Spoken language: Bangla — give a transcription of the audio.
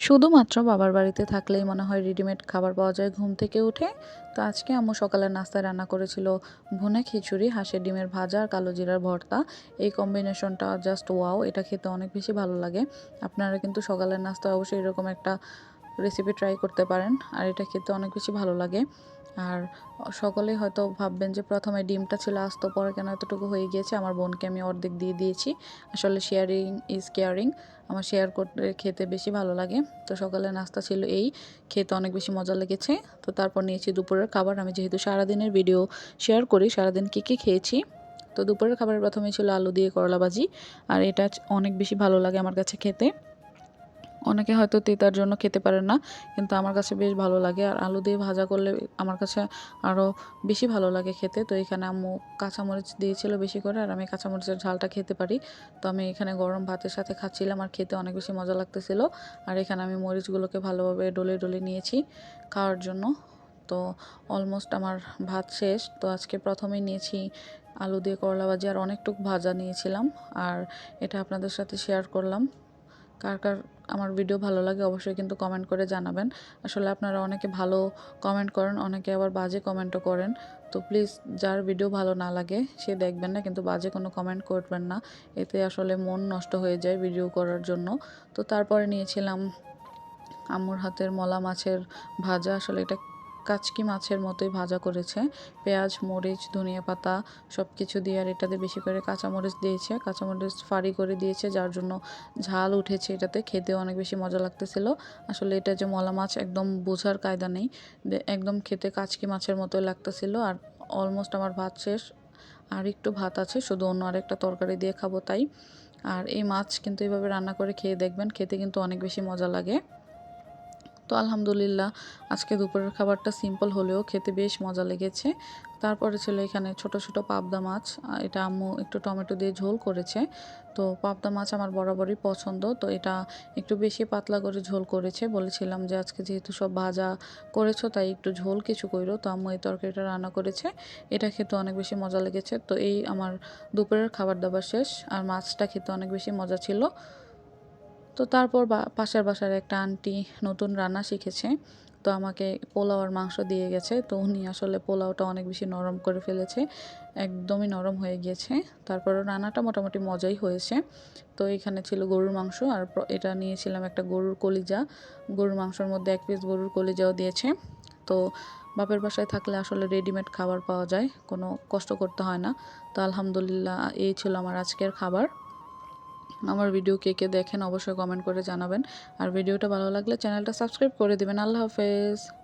শুধুমাত্র বাবার বাড়িতে থাকলেই মনে হয় রেডিমেড খাবার পাওয়া যায় ঘুম থেকে উঠে। তো আজকে আম্মু সকালে নাস্তায় রান্না করেছিল ভুনে খিচুড়ি, হাঁসের ডিমের ভাজা আর কালো জিরার ভর্তা। এই কম্বিনেশনটা জাস্ট ওয়াও এটা খেতে অনেক বেশি ভালো লাগে। আপনারা কিন্তু সকালের নাস্তায় অবশ্যই এরকম একটা রেসিপি ট্রাই করতে পারেন, আর এটা খেতে অনেক বেশি ভালো লাগে। আর সকলেই হয়তো ভাববেন যে প্রথমে ডিমটা ছিল আস্ত, পরে কেন এতটুকু হয়ে গিয়েছে, আমার বোনকে আমি অর্ধেক দিয়ে দিয়েছি। আসলে শেয়ারিং ইজ কেয়ারিং আমার শেয়ার করতে, খেতে বেশি ভালো লাগে। তো সকালে নাস্তা ছিল এই, খেতে অনেক বেশি মজা লেগেছে। তো তারপর নিয়েছি দুপুরের খাবার, আমি যেহেতু সারাদিনের ভিডিও শেয়ার করি, সারাদিন কী কী খেয়েছি, তো দুপুরের খাবারের প্রথমে ছিল আলু দিয়ে করলা ভাজি, আর এটা অনেক বেশি ভালো লাগে আমার কাছে খেতে। অনেকে হয়তো তেতার জন্য খেতে পারেন না, কিন্তু আমার কাছে বেশ ভালো লাগে। আর আলু দিয়ে ভাজা করলে আমার কাছে আরও বেশি ভালো লাগে খেতে। তো এখানে আম্মু কাঁচামরিচ দিয়েছিল বেশি করে, আর আমি কাঁচামরিচের ঝালটা খেতে পারি। তো আমি এখানে গরম ভাতের সাথে খাচ্ছিলাম, আর খেতে অনেক বেশি মজা লাগতেছিল। আর এখানে আমি মরিচগুলোকে ভালোভাবে ডলে ডলে নিয়েছি খাওয়ার জন্য। তো অলমোস্ট আমার ভাত শেষ। তো আজকে প্রথমেই নিয়েছি আলু দিয়ে করলা ভাজি, আর অনেকটুক ভাজা নিয়েছিলাম। আর এটা আপনাদের সাথে শেয়ার করলাম। কার কার আমার ভিডিও ভালো লাগে অবশ্যই কিন্তু কমেন্ট করে জানাবেন। আসলে আপনারা অনেকে ভালো কমেন্ট করেন, অনেকে আবার বাজে কমেন্টও করেন। তো প্লিজ যার ভিডিও ভালো না লাগে, সে দেখবেন না, কিন্তু বাজে কোনো কমেন্ট করবেন না। এতে আসলে মন নষ্ট হয়ে যায় ভিডিও করার জন্য। তো তারপরে নিয়েছিলাম আম্মুর হাতের মলা মাছের ভাজা। আসলে এটা কাচকি মাছের মতোই ভাজা করেছে। পেঁয়াজ, মরিচ, ধনিয়া পাতা সব কিছু দিয়ে আর এটাতে বেশি করে কাঁচামরিচ দিয়েছে। কাঁচামরিচ ফাড়ি করে দিয়েছে, যার জন্য ঝাল উঠেছে এটাতে। খেতে অনেক বেশি মজা লাগতেছিল। আসলে এটা যে মলা মাছ একদম বোঝার কায়দা নেই। একদম খেতে কাচকি মাছের মতোই লাগতেছিল। আর অলমোস্ট আমার ভাত শেষ। আর একটু ভাত আছে, শুধু অন্য আরেকটা তরকারি দিয়ে খাব তাই। আর এই মাছ কিন্তু এভাবে রান্না করে খেয়ে দেখবেন। খেতে কিন্তু অনেক বেশি মজা লাগে। তো আলহামদুলিল্লাহ, আজকে দুপুরের খাবারটা সিম্পল হলেও খেতে বেশ মজা লেগেছে। তারপরে ছিল এখানে ছোট ছোট পাবদা মাছ এটা আম্মু একটু টমেটো দিয়ে ঝোল করেছে। তো পাবদা মাছ আমার বরাবরই পছন্দ, তো এটা একটু বেশি পাতলা করে ঝোল করেছে। বলেছিলাম যে আজকে যেহেতু সব ভাজা করেছ, তাই একটু ঝোল কিছু করো তো আম্মু এই তরকারিটা রান্না করেছে, এটা খেতে অনেক বেশি মজা লেগেছে। তো এই আমার দুপুরের খাবার দাবার শেষ, আর মাছটা খেতে অনেক বেশি মজা ছিল। তো তারপর পাশের বাসার একটা আন্টি নতুন রান্না শিখেছে। তো আমাকে পোলাও আর মাংস দিয়ে গেছে। তো উনি আসলে পোলাওটা অনেক বেশি নরম করে ফেলেছে। একদমই নরম হয়ে গিয়েছে। তারপর রান্নাটা মোটামুটি মজাই হয়েছে। তো এখানে ছিল গরুর মাংস আর এটা নিয়েছিলাম একটা গরুর কলিজা। গরুর মাংসর মধ্যে এক পিস গরুর কলিজাও দিয়েছে। তো বাপের বাসায় থাকলে আসলে রেডিমেড খাবার পাওয়া যায়। কোনো কষ্ট করতে হয় না। তো আলহামদুলিল্লাহ, এই ছিল আমার আজকের খাবার। আমার ভিডিও কে কে দেখেন অবশ্যই কমেন্ট করে জানাবেন। আর ভিডিওটা ভালো লাগলে চ্যানেলটা সাবস্ক্রাইব করে দেবেন। আল্লাহ হাফেজ।